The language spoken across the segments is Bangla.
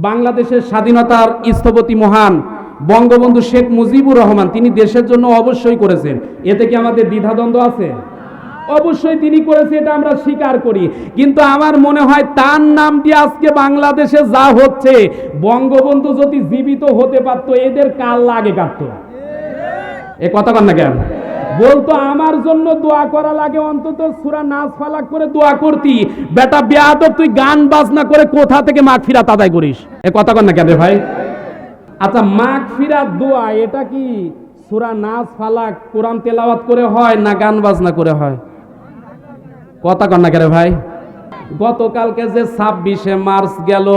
বাংলাদেশের স্বাধীনতার স্থপতি মহান বঙ্গবন্ধু শেখ মুজিবুর রহমান, তিনি দেশের জন্য অবশ্যই করেছেন। এতে কি আমাদের দ্বিধাদ্বন্দ্ব আছে? অবশ্যই তিনি করেছে, এটা আমরা স্বীকার করি। কিন্তু আমার মনে হয় তার নাম দিয়ে আজকে বাংলাদেশে যা হচ্ছে, বঙ্গবন্ধু যদি জীবিত হতে পারতো, এদের কাল লাগে কাটতো এ কথা কন না কেন? বলতো, আমার জন্য দোয়া করা লাগে, অন্তত সুরা নাচ ফালাক করে দোয়া করতি। বেটা, বেয়াদব, তুই গান বাজনা করে কোথা থেকে মাগ ফিরাত আদায় করিস? এ কথা কর না কেন ভাই? আচ্ছা মাগ ফিরাত দোয়া, এটা কি সুরা নাচ ফালাক কোরআন তেলাওয়াত করে হয় না গান বাজনা করে হয়? কথা কর না কেন ভাই? গতকালকে যে ছাব্বিশে মার্চ গেল,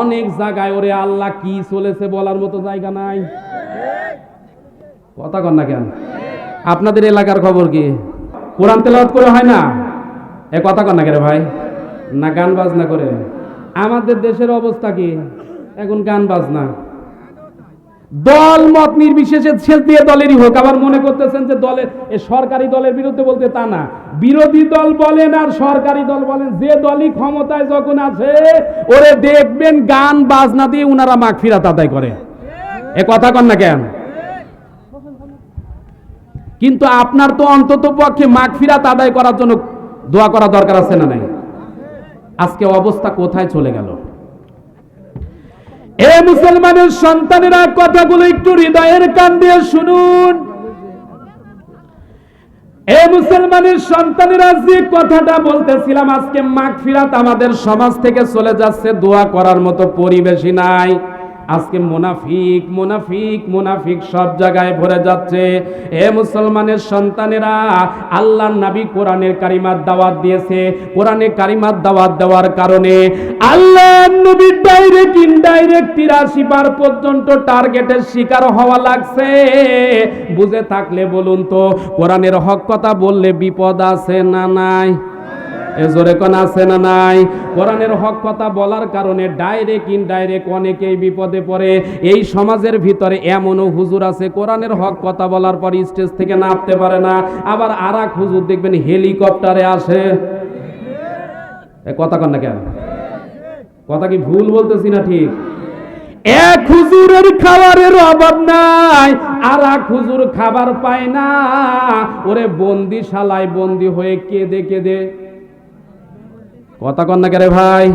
অনেক জায়গায় ওরে আল্লাহ কি চলেছে বলার মতো জায়গা নাই। কথা কর না কেন? আপনাদের এলাকার খবর কি? কোরআন তেলাওয়াত করে হয় না? এ কথা কন না কেন ভাই? না গান বাজনা করে। আমাদের দেশের অবস্থা কি? এখন গান বাজনা। দল মত নির্বিশেষে দিয়ে দলেরই হোক। আবার মনে করতেছেন যে দলের সরকারি দলের বিরুদ্ধে বলতে তা না। বিরোধী দল বলেন আর সরকারি দল বলেন, যে দলই ক্ষমতায় যখন আছে ওরে দেখবেন গান বাজনা দিয়ে উনারা মাগ ফিরাত আদায় করে। এ কথা কন না কেন? কিন্তু আপনার তো অন্তত পক্ষে মাগ ফিরাত আদায় করার জন্য দোয়া করা দরকার আছে না নাই? আজকে অবস্থা কোথায় চলে গেল? এ মুসলমানের সন্তানেরা কথাগুলো একটু হৃদয়ের কান দিয়ে শুনুন। এ মুসলমানের সন্তানেরা যে কথাটা বলতেছিলাম, আজকে মাগ ফিরাত আমাদের সমাজ থেকে চলে যাচ্ছে, দোয়া করার মতো পরিবেশই নাই। আজকে মোনাফিক মোনাফিক মোনাফিক সব জায়গায় ভরে যাচ্ছে। এ মুসলমানের সন্তানেরা আল্লাহর নবী কোরআনের কারিমাত দাওয়াত দিয়েছে। কোরআনে কারিমাত দাওয়াত দেওয়ার কারণে আল্লাহ নবী ডাইরেক্ট ইনডাইরেক্ট তিরাশি বার পর্যন্ত টার্গেটের শিকার হওয়া লাগছে। বুঝে থাকলে বলুন তো, কোরআনের হক কথা বললে বিপদ আছে না নাই? এ কোন, আছে না নাই? কোরআনের হক কথা বলার কারণে ডাইরেক্ট ইনডাইরেক্ট অনেকেই বিপদে পড়ে। এই সমাজের ভিতরে এমনও হুজুর আছে, কোরআনের হক কথা বলার পর স্টেজ থেকে নামতে পারে না। আবার আর এক হুজুর দেখবেন হেলিকপ্টারে আসে। কথা কন না কেন? কথা কি ভুল বলতেছি না ঠিক? এক হুজুরের খাবারের অভাব নাই আর এক হুজুর খাবার পায় না। ওরে বন্দিশালায় বন্দি হয়ে কেঁদে কেঁদে। কথা কন্যা রে ভাই?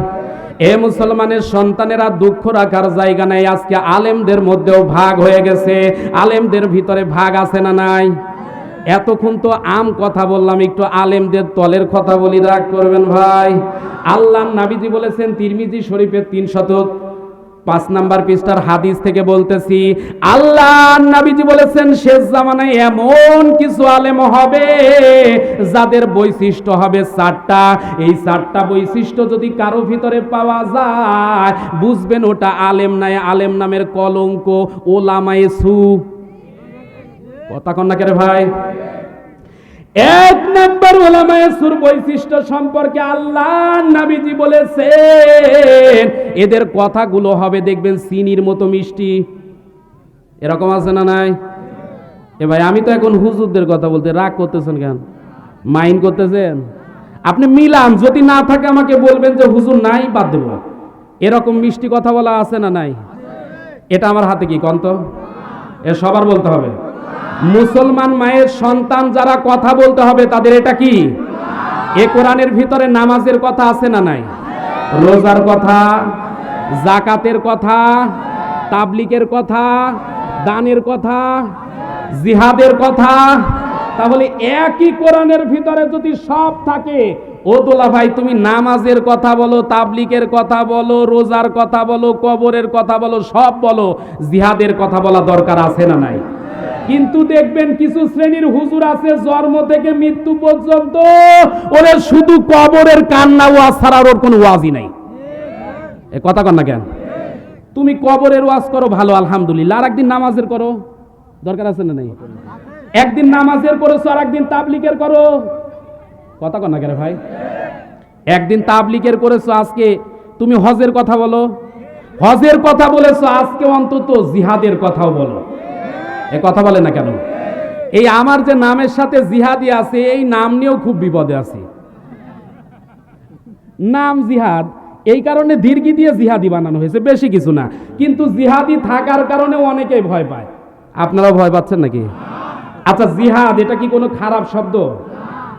এ মুসলমানের সন্তানেরা দুঃখ রাখার জায়গা নাই, আজকে আলেমদের মধ্যেও ভাগ হয়ে গেছে। আলেমদের ভিতরে ভাগ আছে না নাই? এতক্ষণ তো আম কথা বললাম, একটু আলেমদের তলের কথা বলি, রাগ করবেন ভাই। আল্লাহ নাবিজি বলেছেন, তিরমিজি শরীফের তিন শতক। পাঁচ নাম্বার পৃষ্ঠার হাদিস থেকে বলতেছি, আল্লাহ নাবিজি বলেছেন, শেষ জামানায় এমন কিছু আলেম হবে যাদের বৈশিষ্ট্য হবে চারটা। এই চারটা বৈশিষ্ট্য যদি কারও ভিতরে পাওয়া যায়, বুঝবেন ওটা আলেম নাই, আলেম নামের কলঙ্ক, ওলামায়ে সু। কথা কন না কে রে ভাই? এক নম্বর ওলামায়ে সুর বৈশিষ্ট্য সম্পর্কে আল্লাহ নাবিজি বলেছেন, এদের কথাগুলো হবে দেখবেন চিনির মতো মিষ্টি। এরকম আছে না নাই? এ ভাই, আমি তো এখন হুজুরদের কথা বলতে রাগ করতেছেন কেন? মাইন্ড করতেছেন? আপনি মিলান, যদি না থাকে আমাকে বলবেন যে হুজুর নাই, বাদ দেব। এরকম মিষ্টি কথা বলা আছে না নাই? এটা আমার হাতে কি, কন্ত? এ সবার বলতে হবে। মুসলমান মায়ের সন্তান যারা কথা বলতে হবে, তাদের এটা কি? এ কোরআনের ভিতরে নামাজের কথা আছে না নাই? রোজার কথা, জাকাতের কথা তাবলিকের কথা, দানের কথা, জিহাদের কথা, তাহলে একই কোরআনের ভিতরে যদি সব থাকে, ও দোলা ভাই, তুমি নামাজের কথা বলো তাবলিকের কথা বলো, রোজার কথা বলো, কবরের কথা বলো, সব বলো, জিহাদের কথা বলা দরকার আছে না নাই? কিন্তু দেখবেন কিছু শ্রেণির হুজুর আছে, জন্ম থেকে মৃত্যু পর্যন্ত ওরে শুধু কবরের কান্না ওয়াজ ছাড়া ওর কোনো ওয়াজই নাই। এ কথা কন না কেন? তুমি কবরের ওয়াজ করো, ভালো, আলহামদুলিল্লাহ। আর একদিন নামাজের করো। দরকার আছে না নাই? একদিন নামাজের করেছ, আর একদিন তাবলিকের করো। কথা কন না কেন ভাই? একদিন তাবলিকের করেছ, আজকে তুমি হজের কথা বলো। হজের কথা বলেছ, আজকে অন্তত জিহাদের কথাও বলো। এ কথা বলে না কেন? এই আমার যে নামের সাথে জিহাদি আছে, এই নাম নিয়েও খুব বিপদে আছি। নাম জিহাদ, এই কারণে দীর্ঘি দিয়ে জিহাদি বানানো হয়েছে, বেশি কিছু না। কিন্তু জিহাদি থাকার কারণে অনেকেই ভয় পায়। আপনারাও ভয় পাচ্ছেন নাকি? আচ্ছা জিহাদ, এটা কি কোনো খারাপ শব্দ?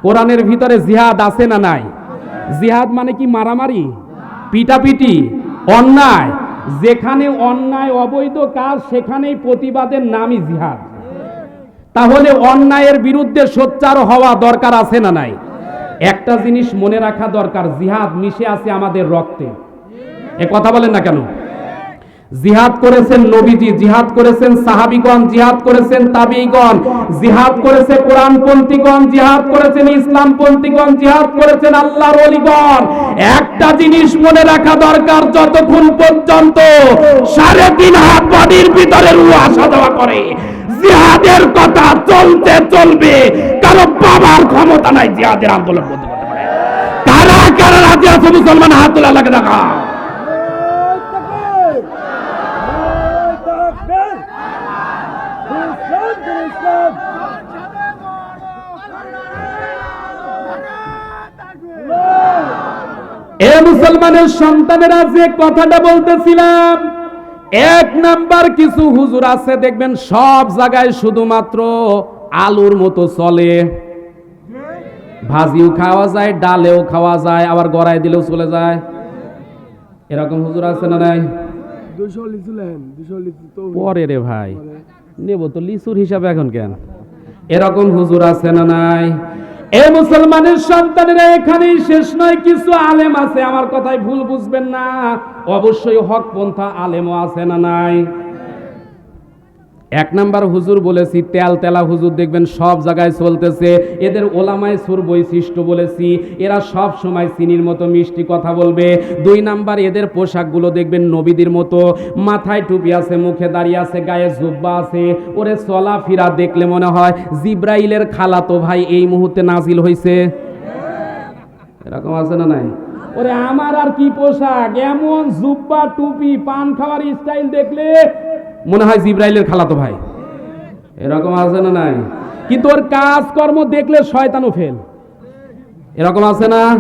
কোরআনের ভিতরে জিহাদ আছে না নাই? জিহাদ মানে কি মারামারি? পিটাপিটি? অন্যায়? যেখানে অন্যায় অবৈধ কাজ, সেখানেই প্রতিবাদের নামই জিহাদ। তাহলে অন্যায়ের বিরুদ্ধে সোচ্চার হওয়া দরকার আছে না নাই? একটা জিনিস মনে রাখা দরকার, জিহাদ মিশে আছে আমাদের রক্তে। এ কথা বলেন না কেন? জিহাদ করেছেন নবীজি, জিহাদ করেছেন সাহাবিগণ, জিহাদ করেছেন তাবিগণ জিহাদ করেছে কোরআনপন্থীগণ, জিহাদ করেছেন ইসলামপন্থীগণ, জিহাদ করেছেন আল্লাহর ওলিগণ একটা জিনিস মনে রাখা দরকার, যতক্ষণ পর্যন্ত সাড়ে তিন হাত বডির ভিতরে রু আসা যাওয়া করে, জিহাদের কথা চলতে চলবে, কারও বাবার ক্ষমতা নাই জিহাদের আন্দোলন করতে পারে। কারা কারা রাজি আছে মুসলমান হাত তোলা লাগে দেখা? এ মুসলমানের সন্তানেরা যে কথাটা বলতেছিলাম এক নাম্বার কিছু হুজুর আছে দেখবেন সব জায়গায় শুধুমাত্র আলুর মতো চলে। ভাজিও খাওয়া যায় ডালেও খাওয়া যায় আবার গড়াই দিলেও চলে যায়। এরকম হুজুর আছে না নাই? পরে রে ভাই নেব তো লিচুর হিসাবে এখন কেন? এরকম হুজুর আছে না নাই? এ মুসলমানের সন্তানেরা এখানেই শেষ নয়, কিছু আলেম আছে। আমার কথায় ভুল বুঝবেন না। অবশ্যই হক পন্থা আলেমও আছে না নাই? এক নাম্বার হুজুর বলেছি, তেল তেলা হুজুর দেখবেন সব জায়গায় চলতেছে। এদের ওলামায় সুর বৈশিষ্ট্য বলেছি, এরা সব সময় চিনির মতো মিষ্টি কথা বলবে। দুই নাম্বার, এদের পোশাকগুলো দেখবেন নবীদের মতো, মাথায় টুপি আছে, মুখে দাঁড়িয়ে আছে, গায়ে জুব্বা আছে, ওরে চলাফেরা দেখলে মনে হয় জিব্রাইলের খালা তো ভাই এই মুহূর্তে নাজিল হয়েছে এরকম আছে না নাই? ওরে আমার আর কি পোশাক? এমন জুব্বা, টুপি, পান খাওয়ার স্টাইল দেখলে মনে হয় জিব্রাইলের খালাতো ভাই। এরকম আছে না নাই? কিন্তু ওর কাজকর্ম দেখলে শয়তানও ফেল এরকম আছে না?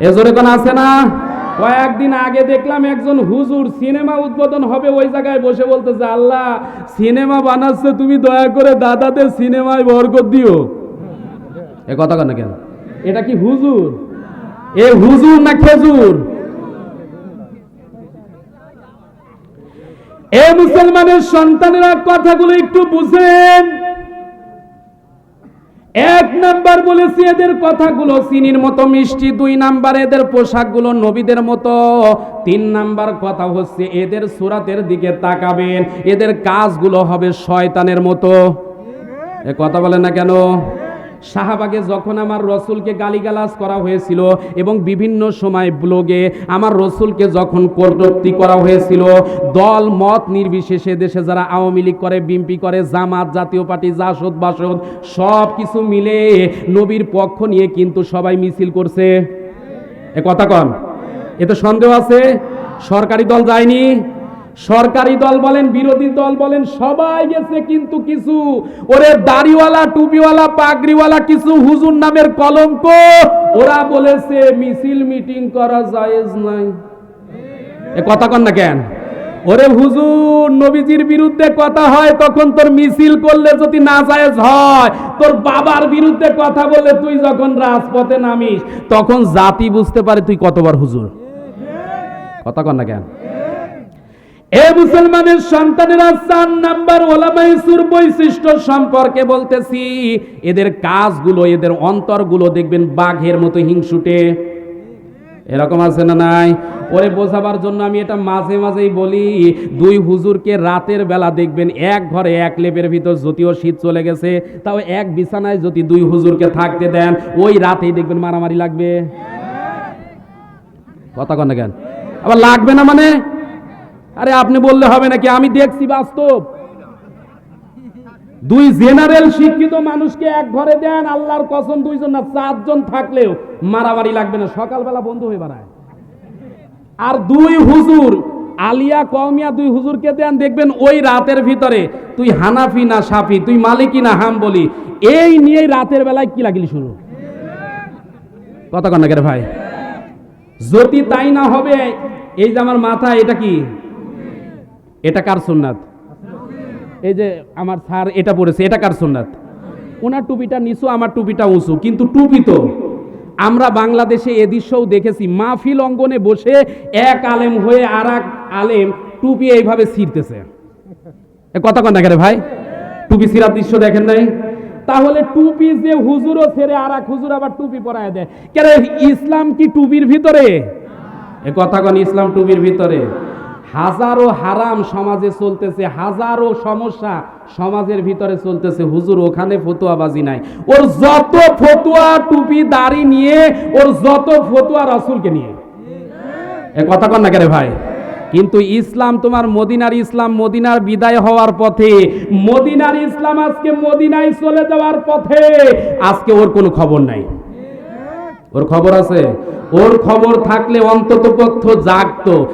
এজোরে কোন আছে না? কয়েকদিন আগে দেখলাম একজন হুজুর সিনেমা উদ্বোধন হবে ওই জায়গায় বসে বলতেছে, আল্লাহ, সিনেমা বানাচ্ছে, তুমি দয়া করে দাদাদের সিনেমায় বরকত দিও। এ কথা কেন কেন? এটা কি হুজুর? এ হুজুর না খেজুর? এ মুসলমানের সন্তানেরা কথাগুলো একটু বুঝেন। এক নাম্বার বলেছি, এদের কথাগুলো চিনির মতো মিষ্টি, দুই নাম্বার এদের পোশাকগুলো নবীদের মতো, তিন নাম্বার কথা হচ্ছে এদের সুরাতের দিকে তাকাবেন, এদের কাজগুলো হবে শয়তানের মতো। এ কথা বলেন না কেন? শাহবাগে যখন আমার রসুলকে গালিগালাজ করা হয়েছিল এবং বিভিন্ন সময় ব্লগে আমার রসুলকে যখন কটূক্তি করা হয়েছিল, দল মত নির্বিশেষে দেশে যারা আওয়ামী লীগ করে, বিএনপি করে, জামাত, জাতীয় পার্টি, জাসদ, বাসদ সব কিছু মিলে নবীর পক্ষ নিয়ে কিন্তু সবাই মিছিল করছে। এ কথা কন। এতে সন্দেহ আছে? সরকারি দল যায়নি? সরকারি দল বলেন, বিরোধী দল বলেন, সবাই গেছে কিন্তু কিছু। ওরে দাড়িওয়ালা, টুপিওয়ালা, পাগড়িওয়ালা, কিছু হুজুর নামের কলঙ্ক, ওরা বলেছে, মিছিল মিটিং করা জায়েজ নাই। এ কথা কন না কেন? ওরে হুজুর, নবীজির বিরুদ্ধে কথা হয়, তখন তোর মিছিল করলে যদি না জায়েজ হয়, তোর বাবার বিরুদ্ধে কথা বলে তুই যখন রাজপথে নামিস, তখন জাতি বুঝতে পারে তুই কতবার হুজুর। কথা কন না কেন? এ মুসলমানের সন্তানেরা চার নাম্বার ওলামাইসুর বৈশিষ্ট্য সম্পর্কে বলতেছি, এদের কাজগুলো, এদের অন্তরগুলো দেখবেন বাঘের মতো হিংসুটে। এরকম আছে না নাই? ওরে, বোঝাবার জন্য আমি এটা মাঝে মাঝেই বলি, দুই হুজুরকে রাতের বেলা দেখবেন এক ঘরে এক লেপের ভিতর যদিও শীত চলে গেছে, তাও এক বিছানায় যদি দুই হুজুরকে থাকতে দেন, ওই রাতেই দেখবেন মারামারি লাগবে। কথা কেন? আবার লাগবে না মানে? আরে আপনি বললে হবে নাকি? আমি দেখছি বাস্তব। দুই জেনারেল শিক্ষিত মানুষকে এক ঘরে দেন, আল্লাহর কসম দুইজন না, চারজন থাকলেও মারামারি লাগবে না, সকালবেলা বন্ধ হয়ে বেড়ায়। আর দুই হুজুর, আলিয়া কওমিয়া দুই হুজুরকে দেন, দেখবেন ওই রাতের ভিতরে তুই হানাফি না সাফি, তুই মালিকি না হাম বলি এই নিয়ে রাতের বেলায় কি লাগিলি শুরু? কথা কন না কে রে ভাই? যদি তাই না হবে, এই যে আমার মাথা এটা কি? এটা কার সুন্নাত? এই যে আমার স্যার এটা পড়েছে, এটা কার সুন্নাত? ওনার টুপিটা নিচু, আমার টুপিটা উঁচু, কিন্তু টুপি তো। আমরা বাংলাদেশে এ দৃশ্যও দেখেছি, মাহফিল অঙ্গনে বসে এক আলেম হয়ে আর আলেম টুপি এইভাবে ছিঁড়তেছে। কথা কন না কেন ভাই? টুপি ছিঁড়ার দৃশ্য দেখেন নাই? তাহলে টুপি যে হুজুরও ছেড়ে আর এক হুজুর আবার টুপি পরায় দেয়। কেন ইসলাম কি টুপির ভিতরে? এ কথা কন, ইসলাম টুপির ভিতরে। হাজারো হারাম সমাজে চলতেছে, হাজারো সমস্যা সমাজের ভিতরে চলতেছে। হুজুর, ওখানে ফতুয়াবাজি নাই। ওর যত ফতুয়া টুপি, দাড়ি নিয়ে, ওর যত ফতুয়া রাসূলকে নিয়ে। এ কথা কন না কেন ভাই? কিন্তু ইসলাম তোমার মদিনার ইসলাম, মদিনার বিদায় হওয়ার পথে, মদিনার ইসলাম আজকে মদিনায় চলে যাওয়ার পথে, আজকে ওর কোনো খবর নাই। ওর খবর আছে? ওর খবর থাকলে অন্তত পক্ষ জাগতো।